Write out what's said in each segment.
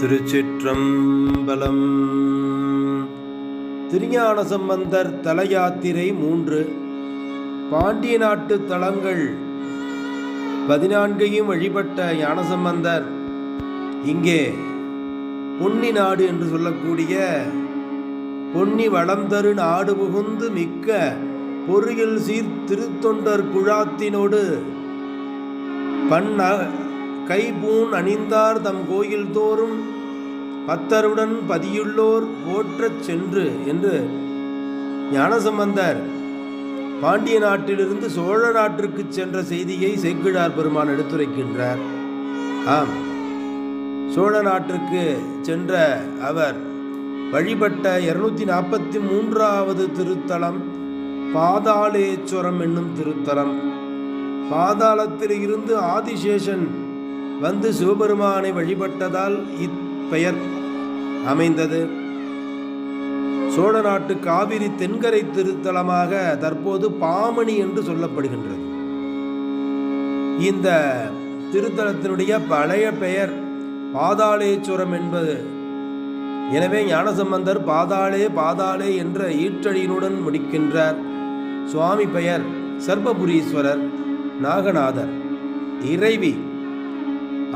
திருச்சிற்றம்பலம். திருஞான சம்பந்தர் தலயாத்திரை மூன்று. பாண்டிய நாட்டு தலங்கள் பதினான்கையும் வழிபட்ட ஞானசம்பந்தர் இங்கே பொன்னி நாடு என்று சொல்லக்கூடிய பொன்னி வளம் தரு நாடு புகுந்து மிக்க பொறியில் சீர் திருத்தொண்டர் குழாத்தினோடு பன்ன கைபூன் அணிந்தார் தம் கோயில் தோறும் பத்தருடன் பதியுள்ளோர் போற்றச் சென்று என்று ஞானசம்பந்தர் பாண்டிய நாட்டிலிருந்து சோழ நாட்டிற்கு சென்ற செய்தியை செக்கிழார் பெருமான் எடுத்துரைக்கின்றார். ஆம். சோழ நாட்டிற்கு சென்ற அவர் வழிபட்ட இருநூத்தி நாற்பத்தி மூன்றாவது திருத்தலம் பாதாளேஸ்வரம் என்னும் திருத்தலம். பாதாளத்தில் இருந்து ஆதிசேஷன் வந்து சிவபெருமானை வழிபட்டதால் இப்பெயர் அமைந்தது. சோழ நாட்டு காவிரி தென்கரை திருத்தலமாக தற்போது பாமணி என்று சொல்லப்படுகின்றது. இந்த திருத்தலத்தினுடைய பழைய பெயர் பாதாளேஸ்வரம் என்பது. எனவே ஞானசம்பந்தர் பாதாளே பாதாளே என்ற ஈற்றழியினுடன் முடிக்கின்றார். சுவாமி பெயர் சர்பபுரீஸ்வரர் நாகநாதர். இறைவி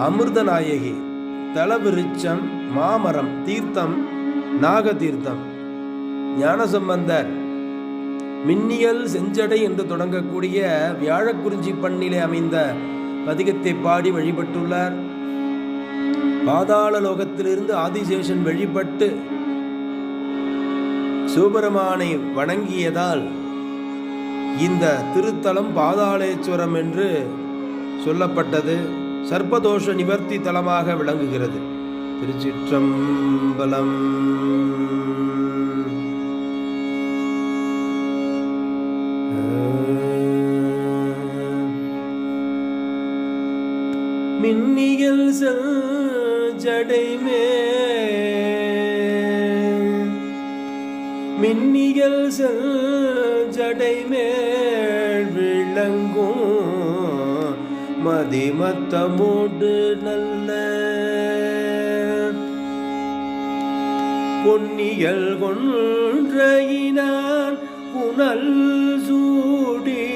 அமிர்தநாயகி தலவிருச்சம் மாமரம் தீர்த்தம் நாகதீர்த்தம். ஞானசம்பந்தர் மின்னியல் செஞ்சடை என்று தொடங்கக்கூடிய வியாழக்குறிஞ்சி பண்ணிலே அமைந்த பதிகத்தை பாடி வழிபட்டுள்ளார். பாதாள லோகத்திலிருந்து ஆதிசேஷன் வழிபட்டு சிவபெருமானை வணங்கியதால் இந்த திருத்தலம் பாதாளேஸ்வரம் என்று சொல்லப்பட்டது. சர்ப்பதோஷ நிவர்த்தி தலமாக விளங்குகிறது. திருச்சிற்றம்பலம். மின்னியல் ஜடைமே மின்னியல் ஜடைமேல் விளங்கும் மதிமத்தமோடு நல்ல பொன்னியல் கொன்றையினான் புனல் சூடி.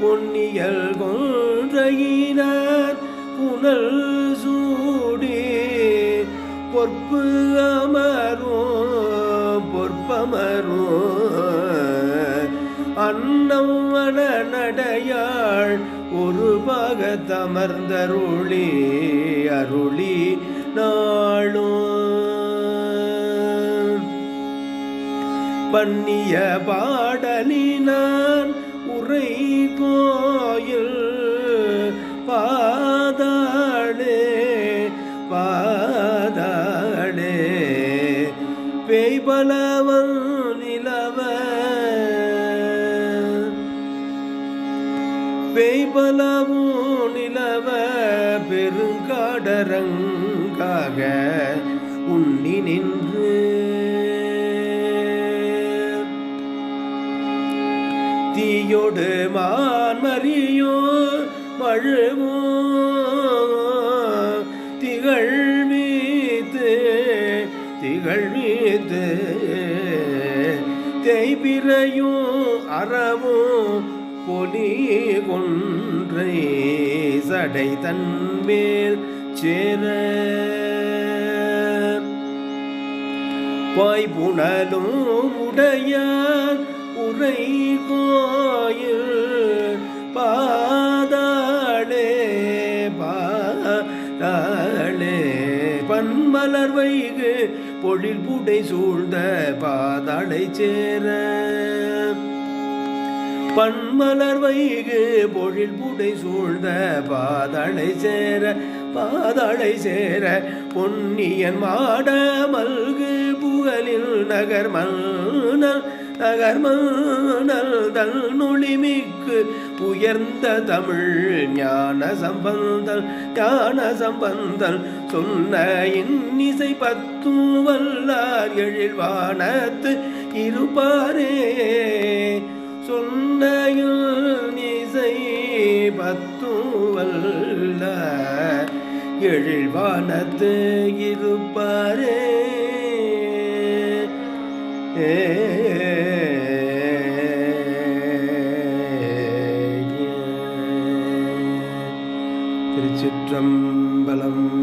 பொன்னியல் கொன்றையினான் புனல் சூடி. பொற்பு அமரும் பொற்பமரும். அன்னம் நடையாள் ஒரு தமர்ந்தருளி அருளி நாளும். பண்ணிய பாடலினான் உரை கோயில் பாதாளே பாதாளே. பேய்பலவன் நிலவ பேய்பலவும் நிலவ பெருங்காடரங்காக உண்ணி நின்று. தீயோடு மான்மறியோ மழுவோ திகழ் மீது திகழ் மீது. தேய்பிரையும் அறவும் பொலி கொன்றை சடை தன்மேல் சேர பாய்புணலும் உடையார் உரை கோயில் பாதாளே பாதாளே. பன்மலர் வைகு பொழில் புடை சூழ்ந்த பாதாளை சேர பன்மலர் வைகு பொழில் புடை சூழ்ந்த பாதாளை சேர பாதளை சேர பொன்னியன் மாட மல்கு புகழில் நகர் மன்னல் நகர் மன்னல் தல் உயர்ந்த தமிழ் ஞான சம்பந்தல் ஞான சம்பந்தல் சொன்ன இன்னிசை பத்தும் வல்லார் எழில்வானத்து இருப்பாரே. சொன்னையில் இசை பத்தும் வல்லார் எழில்வானத்து இருப்பாரே. ஏ. திருச்சிற்றம்பலம்